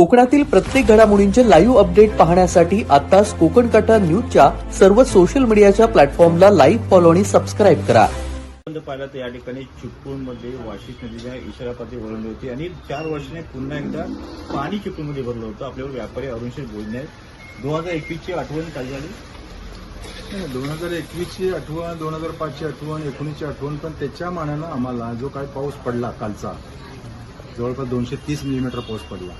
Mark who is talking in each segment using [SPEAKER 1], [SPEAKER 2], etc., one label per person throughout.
[SPEAKER 1] कोकणातील प्रत्येक घडामोडींचे लाईव्ह अपडेट पाहण्यासाठी आताच कोकण कटा न्यूजच्या सर्व सोशल मीडियाच्या प्लॅटफॉर्मला लाईव्ह फॉलो आणि सबस्क्राईब करा.
[SPEAKER 2] बंद पाहिलं तर या ठिकाणी चिपळूणमध्ये वाशिक नदीच्या इशारापाती ओळखली होती आणि चार वर्षाने पुन्हा एकदा पाणी चिपळूणमध्ये भरलं होतं. आपल्यावर व्यापारी अरुणशेठ बोलणे आहेत. दोन हजार एकवीसची आठवण काय झाली?
[SPEAKER 3] दोन हजार एकवीसची आठवण दोन हजार पाचची आठवण एकोणीसची आठवण पण त्याच्या मानानं आम्हाला जो काय पाऊस पडला कालचा जवळपास दोनशे तीस मिलीमीटर पाऊस पडला.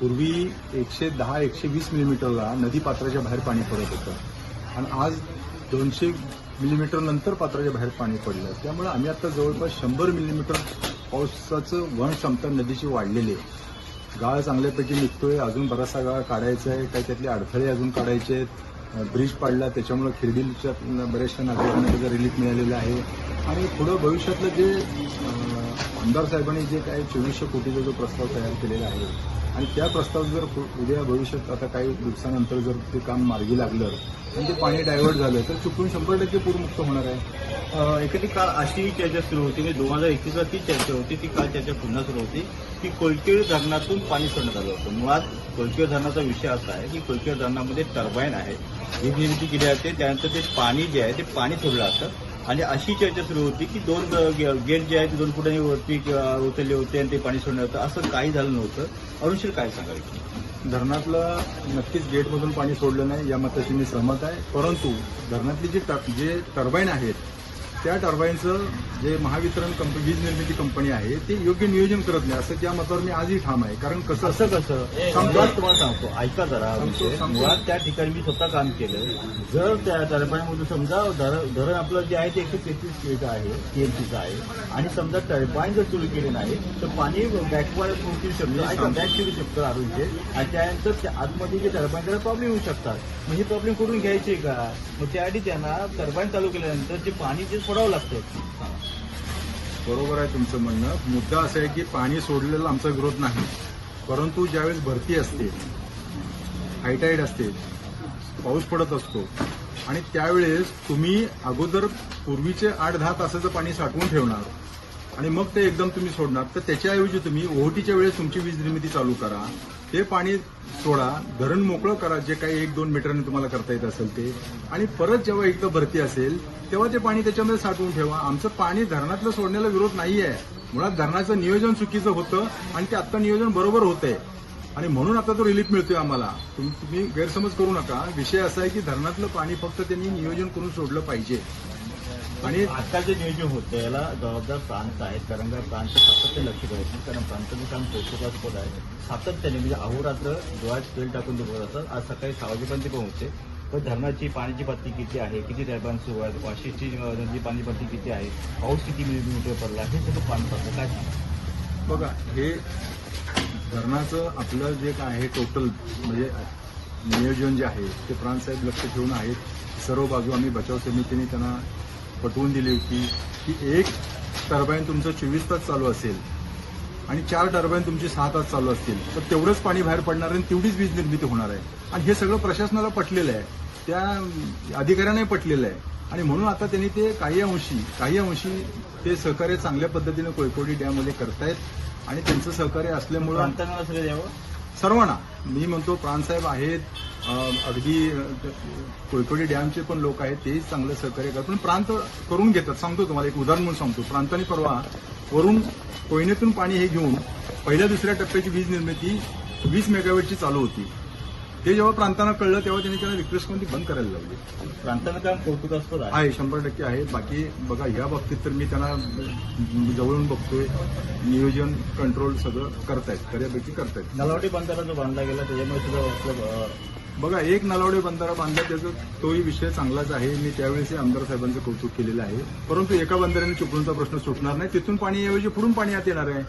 [SPEAKER 3] पूर्वी एकशे दहा एकशे वीस मिलीमीटरला नदी पात्राच्या बाहेर पाणी पडत होतं. आणि आज दोनशे मिलीमीटर नंतर पात्राच्या बाहेर पाणी पडलं. त्यामुळे आम्ही आता जवळपास शंभर मिलीमीटर पावसाचं वहन क्षमता नदीची वाढलेली आहे. गाळ चांगल्यापैकी निघतोय अजून बराचसा गाळ काढायचा आहे काही त्यातले अडथळे अजून काढायचे आहेत. ब्रिज पाडला त्याच्यामुळे खिरडीच्या बऱ्याचशा नागरिकांना त्याचा रिलीफ मिळालेला आहे. आणि पुढं भविष्यातलं जे आमदार साहेबांनी जे काय चोवीसशे कोटीचा जो प्रस्ताव तयार केलेला आहे आणि त्या प्रस्ताव जर उद्या भविष्यात आता काही दिवसानंतर जर ते काम मार्गी लागलं आणि ते पाणी डायव्हर्ट झालं तर चुकून शंभर टक्के पूरमुक्त होणार आहे.
[SPEAKER 2] एखादी काल अशी चर्चा सुरू होती म्हणजे दोन हजार एकवीसला ती चर्चा होती ती काल चर्चा पुन्हा सुरू होती की कोलकेळ धरणातून पाणी सोडण्यात आलं होतं. मुळात कोलकेळ धरणाचा विषय असा आहे की कोलकेळ धरणामध्ये टर्बाईन आहे. ही निर्मिती केली जाते त्यानंतर ते पाणी जे आहे ते पाणी सोडलं असतं आणि अशी चर्चा सुरू होती की दोन गेट जे आहेत ते दोन फुटांनी वरती उचलले होते आणि ते पाणी सोडणार होतं. असं काही झालं नव्हतं. अरुणशील काय सांगायचं
[SPEAKER 3] धरणातलं नक्कीच गेटमधून पाणी सोडलं नाही या मताशी मी सहमत आहे. परंतु धरणातली जी जे टर्बाईन आहेत त्या टर्बाईनचं जे महावितरण कंपनी वीज निर्मिती कंपनी आहे ते योग्य नियोजन करत नाही असं त्या मतावर मी आजही ठाम आहे. कारण कसं
[SPEAKER 2] असं कसं? तुम्हाला सांगतो. ऐका जरा.
[SPEAKER 3] सांगतो.
[SPEAKER 2] मुळात त्या ठिकाणी मी स्वतः काम केलं. जर त्या टर्बाईनमधून समजा धरण आपलं जे आहे ते एकशे तेहतीस केचं आहे टीएमसीचं आहे. आणि समजा टर्बाईन जर सुरू केले नाही तर पाणी बॅकवर पोहोचू शकतं. ऐका बॅक फिरू शकतं आरोग्य आणि त्यानंतर त्या आतमध्ये जे टर्बाईन त्याला प्रॉब्लेम येऊ शकतात. मग हे प्रॉब्लेम करून घ्यायचे का? मग त्यासाठी त्यांना टर्बाईन चालू केल्यानंतर जे पाणी जे सोडावं लागतं.
[SPEAKER 3] बरोबर आहे तुमचं म्हणणं. मुद्दा असा आहे की पाणी सोडलेला आमचा विरोध नाही. परंतु ज्यावेळेस भरती असते हायटाईड असते पाऊस पडत असतो आणि त्यावेळेस तुम्ही अगोदर पूर्वीचे आठ दहा तासाचं पाणी साठवून ठेवणार आणि मग ते एकदम तुम्ही सोडणार. तर त्याच्याऐवजी तुम्ही ओहोटीच्या वेळेस तुमची वीज निर्मिती चालू करा. ते पाणी सोडा धरण मोकळं करा जे काही एक दोन मीटरने तुम्हाला करता येत असेल ते. आणि परत जेव्हा एकदा भरती असेल तेव्हा ते पाणी त्याच्यामध्ये साठवून ठेवा. आमचं पाणी धरणातलं सोडण्याला विरोध नाही आहे मुळात धरणाचं नियोजन चुकीचं होतं आणि ते आता नियोजन बरोबर होत आहे आणि म्हणून आता तो रिलीफ मिळतोय आम्हाला. तुम्ही गैरसमज करू नका. विषय असा आहे की धरणातलं पाणी फक्त त्यांनी नियोजन करून सोडलं पाहिजे. आणि
[SPEAKER 2] आजकालचे जे नियोजन होतं याला जबाबदार प्रांत आहेत कारण प्रांत सातत्य लक्ष देत नाही कारण प्रांताचं काम पोषकास्पद आहे. सातत्याने म्हणजे अहोरात्र डोळ्यात तेल टाकून दुखत असतात. आज सकाळी सहा वाजेपर्यंत पण होते. पण धरणाची पाण्याची पातळी किती आहे? किती टॅबान सुरू आहे वाशिष्ठी नदी पाणी पातळी किती आहे? पाऊस किती मिलीमीटर पडला? हे सगळं पाणी पडलं काय
[SPEAKER 3] बघा हे धरणाचं आपलं जे काय आहे टोटल म्हणजे नियोजन जे आहे ते प्रांतसाहेब लक्ष ठेवून आहेत. सर्व बाजू आम्ही बचाव समितीने त्यांना पटवून दिली होती की एक टर्बाईन तुमचं चोवीस तास चालू असेल आणि चार टर्बाईन तुमची सहा तास चालू असतील तर तेवढंच पाणी बाहेर पडणार आहे आणि तेवढीच वीज निर्मिती होणार आहे. आणि हे सगळं प्रशासनाला पटलेलं आहे. त्या अधिकाऱ्यांनाही पटलेलं आहे. आणि म्हणून आता त्यांनी ते काही अंशी काही अंशी ते सहकार्य चांगल्या पद्धतीने कोयकोडी डॅममध्ये करतायत आणि त्यांचं सहकार्य असल्यामुळं
[SPEAKER 2] सगळं द्यावं?
[SPEAKER 3] सर्वांना. मी म्हणतो प्राणसाहेब आहेत अगदी कोळकोडी कोयकोडी डॅमचे पण लोक आहेत तेही चांगलं सहकार्य करतात. पण प्रांत करून घेतात. सांगतो तुम्हाला एक उदाहरण म्हणून सांगतो. प्रांताने परवा वरून कोयनेतून पाणी हे घेऊन पहिल्या दुसऱ्या टप्प्याची वीज निर्मिती वीस मेगावॅटची चालू होती. ते जेव्हा प्रांतांना कळलं तेव्हा त्यांनी त्याला रिक्वेस्टमध्ये बंद करायला लावली.
[SPEAKER 2] प्रांतांना काम कौतुकास्पद आहे
[SPEAKER 3] शंभर टक्के आहे. बाकी बघा या बाबतीत तर मी त्यांना जवळून बघतोय. नियोजन कंट्रोल सगळं करतायत. बऱ्यापैकी करतायत.
[SPEAKER 2] नलावटी बंधारा जो बांधला गेला त्याच्यामुळे सुद्धा
[SPEAKER 3] बघा एक नलावडे बंधारा बांधला त्याचा तोही विषय चांगलाच आहे. मी त्यावेळेस आमदार साहेबांचं कौतुक केलेलं आहे. परंतु एका बंधाऱ्याने चिपळूणचा प्रश्न सुटणार नाही. तिथून पाणी ऐवजी पुढून पाणी आत येणार आहे.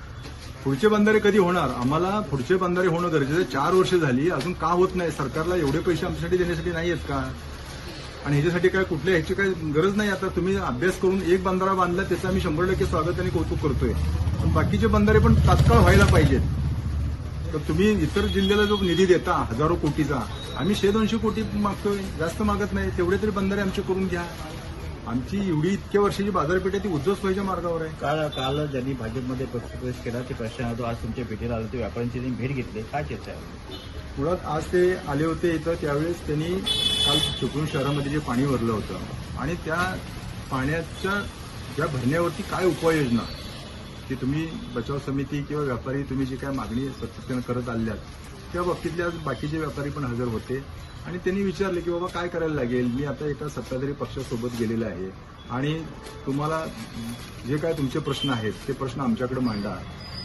[SPEAKER 3] पुढचे बंधारे कधी होणार? आम्हाला पुढचे बंधारे होणं गरजेचं चार वर्ष झाली अजून का होत नाही? सरकारला एवढे पैसे आमच्यासाठी देण्यासाठी नाही आहेत का? आणि ह्याच्यासाठी काय कुठल्या ह्याची काय गरज नाही? आता तुम्ही अभ्यास करून एक बंधारा बांधला त्याचं आम्ही शंभर टक्के स्वागत आणि कौतुक करतोय. पण बाकीचे बंधारे पण तात्काळ व्हायला पाहिजेत. तर तुम्ही इतर जिल्ह्याला जो निधी देता हजारो कोटीचा आम्ही शे दोनशे कोटी मागतोय. जास्त मागत नाही. तेवढे तरी बंधारे आमचे करून घ्या. आमची एवढी इतक्या वर्षाची बाजारपेठ आहे ती उद्ध्वस्त व्हायच्या मार्गावर आहे.
[SPEAKER 2] काल काल ज्यांनी भाजपमध्ये पक्षप्रवेश केला ते प्रश्न तो आज तुमच्या भेटीला आले ते व्यापाऱ्यांची त्यांनी भेट घेतली काय चर्चा आहे?
[SPEAKER 3] मुळात आज ते आले होते इथं त्यावेळेस त्यांनी काल चिपळूण शहरामध्ये जे पाणी भरलं होतं आणि त्या पाण्याच्या ज्या भरण्यावरती काय उपाययोजना की तुम्ही बचाव समिती किंवा व्यापारी तुम्ही जी काय मागणी सातत्यानं करत आल्यात त्या बाबतीतले आज बाकीचे व्यापारी पण हजर होते. आणि त्यांनी विचारले की बाबा काय करायला लागेल? मी आता एका सत्ताधारी पक्षासोबत गेलेला आहे. आणि तुम्हाला जे काय तुमचे प्रश्न आहेत ते प्रश्न आमच्याकडे मांडा.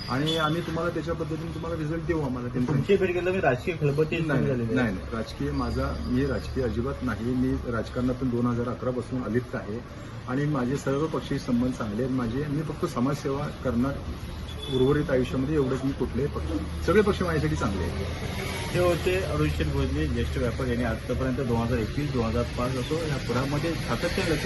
[SPEAKER 3] आणि आम्ही तुम्हाला त्याच्या पद्धतीने तुम्हाला रिझल्ट देऊ आम्हाला.
[SPEAKER 2] तुमची भेट मी राजकीय खलबती
[SPEAKER 3] नाही. नाही. राजकीय माझा मी राजकीय अजिबात नाही. मी राजकारणातून दोन हजार अकरा पासून अलिप्त आहे. आणि माझे सर्व पक्षी संबंध चांगले आहेत. माझे मी फक्त समाजसेवा करणार उर्वरित आयुष्यामध्ये एवढंच मी कुठलेही पक्ष सगळे पक्ष माझ्यासाठी चांगले आहेत.
[SPEAKER 2] ते होते अरुण भोजने ज्येष्ठ व्यापारी यांनी आतापर्यंत दोन हजार एकवीस दोन हजार पाच असो या पुरामध्ये सातत्याने लक्ष